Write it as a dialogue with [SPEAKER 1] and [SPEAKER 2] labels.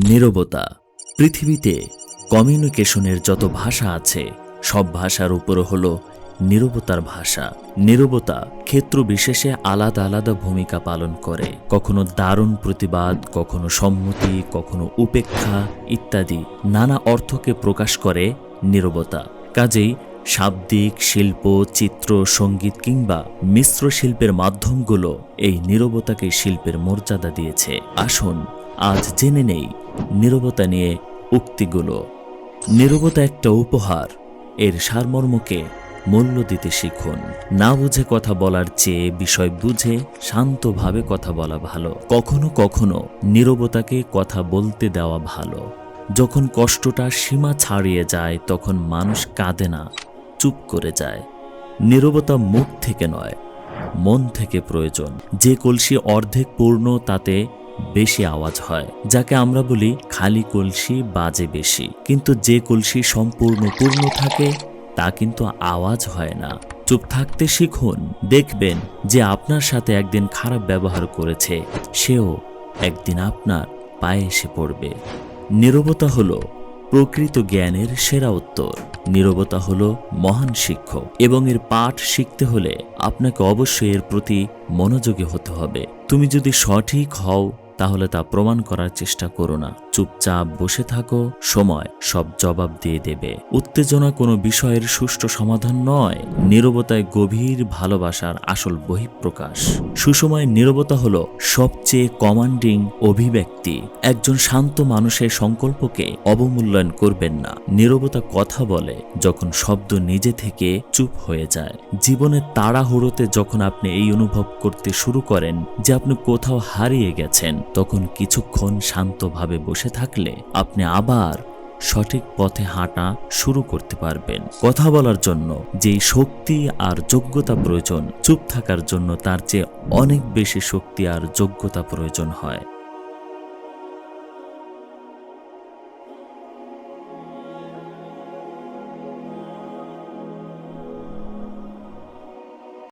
[SPEAKER 1] নীরবতা। পৃথিবীতে কমিউনিকেশনের যত ভাষা আছে, সব ভাষার উপর হল নীরবতার ভাষা। নীরবতা ক্ষেত্র বিশেষে আলাদা আলাদা ভূমিকা পালন করে। কখনো দারুণ প্রতিবাদ, কখনো সম্মতি, কখনো উপেক্ষা ইত্যাদি নানা অর্থকে প্রকাশ করে নীরবতা। কাজেই শাব্দিক শিল্প, চিত্র, সংগীত কিংবা মিশ্র শিল্পের মাধ্যমগুলো এই নীরবতাকে শিল্পের মর্যাদা দিয়েছে। আসুন আজ জেনে নেই নীরবতা নিয়ে উক্তিগুলো। নীরবতা একটা উপহার। এর সারমর্মকে মূল্য দিতে শিখুন। না বুঝে কথা বলার চেয়ে বিষয় বুঝে শান্তভাবে কথা বলা ভালো। কখনো কখনো নীরবতাকে কথা বলতে দেওয়া ভালো। যখন কষ্টটা সীমা ছাড়িয়ে যায়, তখন মানুষ কাঁদে না, চুপ করে যায়। নীরবতা মুখ থেকে নয়, মন থেকে প্রয়োজন। যে কলসি অর্ধেক পূর্ণ, তাতে বেশি আওয়াজ হয়, যাকে আমরা বলি খালি কলসি বাজে বেশি। কিন্তু যে কলসি সম্পূর্ণ পূর্ণ থাকে, তা কিন্তু আওয়াজ হয় না। চুপ থাকতে শিখুন, দেখবেন যে আপনার সাথে একদিন খারাপ ব্যবহার করেছে, সেও একদিন আপনার পায়ে এসে পড়বে। নীরবতা হলো প্রকৃত জ্ঞানের সেরা উত্তর। নীরবতা হল মহান শিক্ষক, এবং এর পাঠ শিখতে হলে আপনাকে অবশ্যই এর প্রতি মনোযোগী হতে হবে। তুমি যদি সঠিক হও তাহলে তা প্রমাণ করার চেষ্টা করো না। চুপচাপ বসে থাকো, সময় সব জবাব দিয়ে দেবে। উত্তেজনা কোনো বিষয়ের সুষ্ঠু সমাধান নয়। নীরবতায় গভীর ভালোবাসার আসল বহিঃপ্রকাশ। সুসময় নীরবতা হলো সবচেয়ে কমান্ডিং অভিব্যক্তি। একজন শান্ত মানুষের সংকল্পকে অবমূল্যায়ন করবেন না। নীরবতা কথা বলে যখন শব্দ নিজে থেকে চুপ হয়ে যায়। জীবনের তাড়াহুড়োতে যখন আপনি এই অনুভব করতে শুরু করেন যে আপনি কোথাও হারিয়ে গেছেন তখন কিছুক্ষণ শান্তভাবে বসে থাকলে আপনি আবার সঠিক পথে হাঁটা শুরু করতে পারবেন। কথা বলার জন্য যেই শক্তি আর যোগ্যতা প্রয়োজন, চুপ থাকার জন্য তার চেয়ে অনেক বেশি শক্তি আর যোগ্যতা প্রয়োজন হয়।